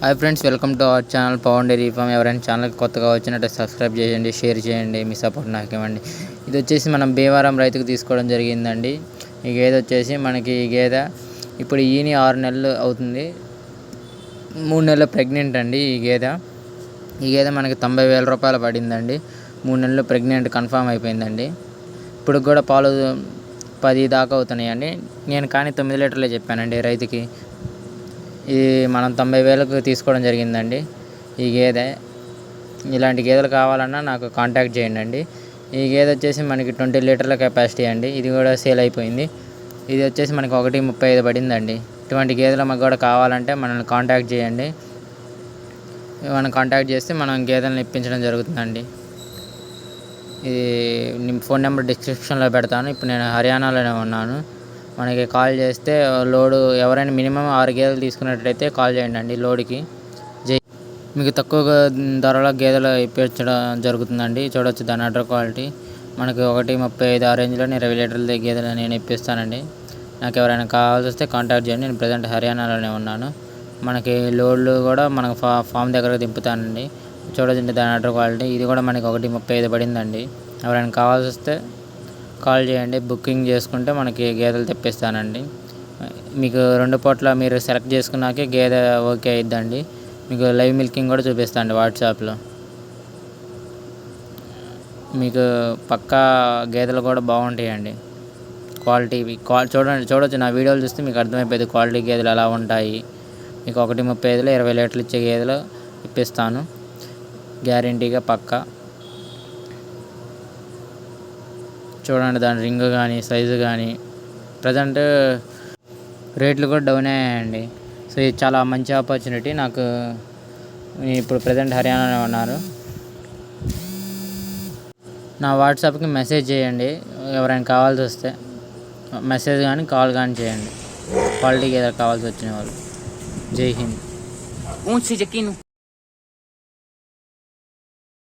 Hi friends welcome to our channel Pavan dairy farm. ఎవరైనా ఛానల్కి కొత్తగా వచ్చినట్టు సబ్స్క్రైబ్ చేయండి షేర్ చేయండి మీ సపోర్ట్ నాకు ఇవ్వండి. ఇది వచ్చేసి మనం భీమవరం రైతుకు తీసుకోవడం జరిగిందండి. ఈ గేదె వచ్చేసి మనకి ఈ గేదె ఇప్పుడు ఈని ఆరు నెలలు అవుతుంది. మూడు నెలలు ప్రెగ్నెంట్ అండి ఈ గేదె. ఈ గేదె మనకి తొంభై వేల రూపాయలు పడిందండి. మూడు నెలలు ప్రెగ్నెంట్ కన్ఫామ్ అయిపోయిందండి. ఇప్పుడు కూడా పాలు పది దాకా అవుతున్నాయండి. నేను కానీ తొమ్మిది లీటర్లే చెప్పానండి రైతుకి. ఇది మనం తొంభై వేలకు తీసుకోవడం జరిగిందండి. ఈ గేదె ఇలాంటి గేదెలు కావాలన్నా నాకు కాంటాక్ట్ చేయండి అండి ఈ గేదె వచ్చేసి మనకి ట్వంటీ లీటర్ల కెపాసిటీ అండి. ఇది కూడా సేల్ అయిపోయింది. ఇది వచ్చేసి మనకి ఒకటి ముప్పై ఐదు పడిందండి. ఇటువంటి గేదెలు మాకు కూడా కావాలంటే మనల్ని కాంటాక్ట్ చేయండి. మనం కాంటాక్ట్ చేస్తే మనం గేదెలను ఇప్పించడం జరుగుతుందండి. ఇది ఫోన్ నెంబర్ డిస్క్రిప్షన్లో పెడతాను. ఇప్పుడు నేను హర్యానాలోనే ఉన్నాను. మనకి కాల్ చేస్తే లోడు ఎవరైనా మినిమం ఆరు గేదెలు తీసుకున్నట్టయితే కాల్ చేయండి అండి లోడ్కి. జై మీకు తక్కువ ధరలో గేదెలు ఇప్పించడం జరుగుతుందండి. చూడొచ్చు దాని ఆర్డర్ క్వాలిటీ. మనకి ఒకటి ముప్పై ఐదు ఆ రేంజ్లో నేను ఇరవై లీటర్ల గేదెలు నేను ఇప్పిస్తానండి. నాకు ఎవరైనా కావాల్సి వస్తే కాంటాక్ట్ చేయండి. నేను ప్రజెంట్ హర్యానాలోనే ఉన్నాను. మనకి లోడ్లు కూడా మనకు ఫా ఫామ్ దగ్గరకు దింపుతానండి. చూడొచ్చండి దాని ఆర్డర్ క్వాలిటీ. ఇది కూడా మనకి ఒకటి ముప్పై ఐదు పడిందండి. ఎవరైనా కావాల్సి వస్తే కాల్ చేయండి బుకింగ్ చేసుకుంటే మనకి గేదెలు తెప్పిస్తానండి. మీకు రెండు పూట్ల మీరు సెలెక్ట్ చేసుకున్నాకే గేదె ఓకే అయిద్దండి. మీకు లైవ్ మిల్కింగ్ కూడా చూపిస్తాండి వాట్సాప్లో. మీకు పక్కా గేదెలు కూడా బాగుంటాయండి. క్వాలిటీ క్వా చూడండి చూడొచ్చు నా వీడియోలు చూస్తే మీకు అర్థమైపోయింది క్వాలిటీ గేదెలు ఎలా ఉంటాయి. మీకు ఒకటి ముప్పై ఐదులో ఇరవై లీటర్లు ఇచ్చే గేదెలు ఇప్పిస్తాను. గ్యారంటీగా పక్కా. చూడండి దాని రింగ్ కానీ సైజు కానీ ప్రజెంట్ రేట్లు కూడా డౌన్ అయ్యాయండి. సో ఇది చాలా మంచి ఆపర్చునిటీ. నాకు ఇప్పుడు ప్రజెంట్ హర్యానాలో ఉన్నారు. నా వాట్సాప్కి మెసేజ్ చేయండి. ఎవరైనా కావాల్సి వస్తే మెసేజ్ కానీ కాల్ కానీ చేయండి. క్వాలిటీకి ఏదైనా కావాల్సి వచ్చిన వాళ్ళు. జై హింద్.